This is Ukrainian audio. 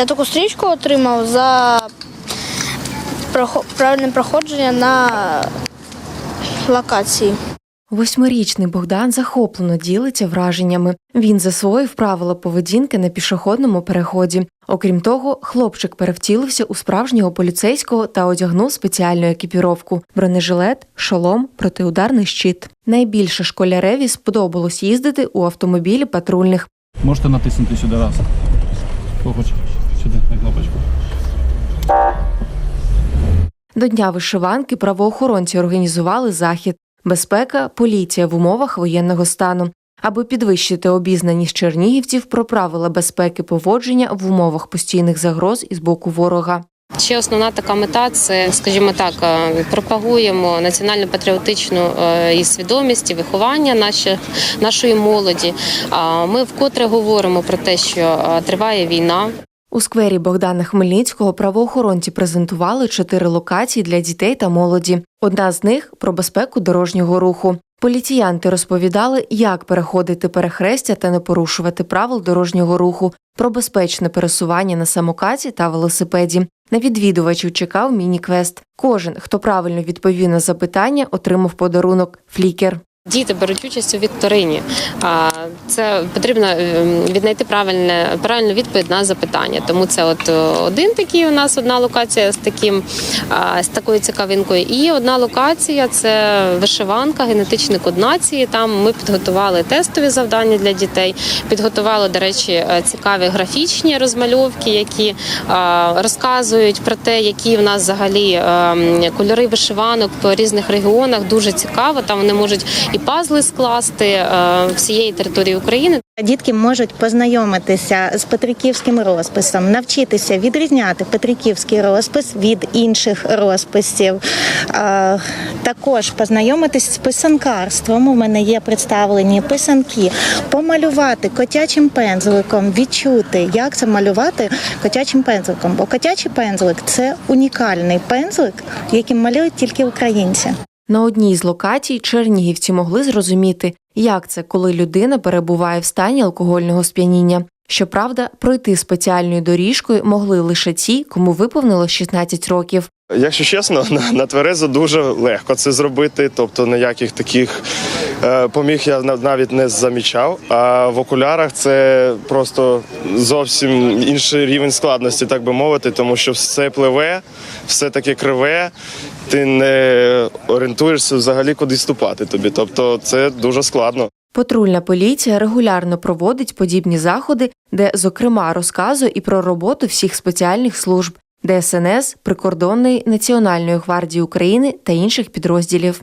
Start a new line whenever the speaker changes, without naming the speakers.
Я таку стрічку отримав за правильне проходження на локації.
Восьмирічний Богдан захоплено ділиться враженнями. Він засвоїв правила поведінки на пішохідному переході. Окрім того, хлопчик перевтілився у справжнього поліцейського та одягнув спеціальну екіпіровку: бронежилет, шолом, протиударний щит. Найбільше школяреві сподобалось їздити у автомобілі патрульних.
Можете натиснути сюди раз. Хто хоче? Сюди, на кнопочку.
До дня вишиванки правоохоронці організували захід безпека, поліція в умовах воєнного стану, аби підвищити обізнаність чернігівців про правила безпеки поводження в умовах постійних загроз із боку ворога.
Ще основна така мета це, скажімо так, е, пропагуємо національно-патріотичну е, і свідомість, і виховання наші, нашої молоді. Ми вкотре говоримо про те, що е, триває війна.
У сквері Богдана Хмельницького правоохоронці презентували чотири локації для дітей та молоді. Одна з них про безпеку дорожнього руху. Поліціянти розповідали, як переходити перехрестя та не порушувати правил дорожнього руху, про безпечне пересування на самокаті та велосипеді. На відвідувачів чекав міні-квест. Кожен, хто правильно відповів на запитання, отримав подарунок флікер.
Діти беруть участь у вікторині. Це потрібно е, віднайти правильне правильну відповідь на запитання. Тому це от е, один такий у нас одна локація з таким з такою цікавинкою. І одна локація це вишиванка, генетичний код нації. Там ми підготували тестові завдання для дітей. Підготували, до речі, е, цікаві графічні розмальовки, які розказують про те, які в нас взагалі е, кольори вишиванок по різних регіонах. Дуже цікаво. Там вони можуть і пазли скласти е, всієї території України.
Дітки можуть познайомитися з петриківським розписом, навчитися відрізняти петриківський розпис від інших розписів. Е, Також познайомитись з писанкарством. У мене є представлені писанки, помалювати котячим пензликом, відчути, як це малювати котячим пензликом. Бо котячий пензлик це унікальний пензлик, яким малюють тільки українці.
На одній з локацій чернігівці могли зрозуміти, як це, коли людина перебуває в стані алкогольного сп'яніння. Щоправда, пройти спеціальною доріжкою могли лише ті, кому виповнило 16 років.
Якщо чесно, на, на тверезо дуже легко це зробити. Тобто ніяких таких е, поміг я нав- навіть не замічав. А в окулярах це просто зовсім інший рівень складності, так би мовити, тому що все пливе, все таке криве. Ти не орієнтуєшся взагалі куди ступати тобі. Тобто це дуже складно.
Патрульна поліція регулярно проводить подібні заходи, де, зокрема, розказує і про роботу всіх спеціальних служб ДСНС, прикордонної Національної гвардії України та інших підрозділів.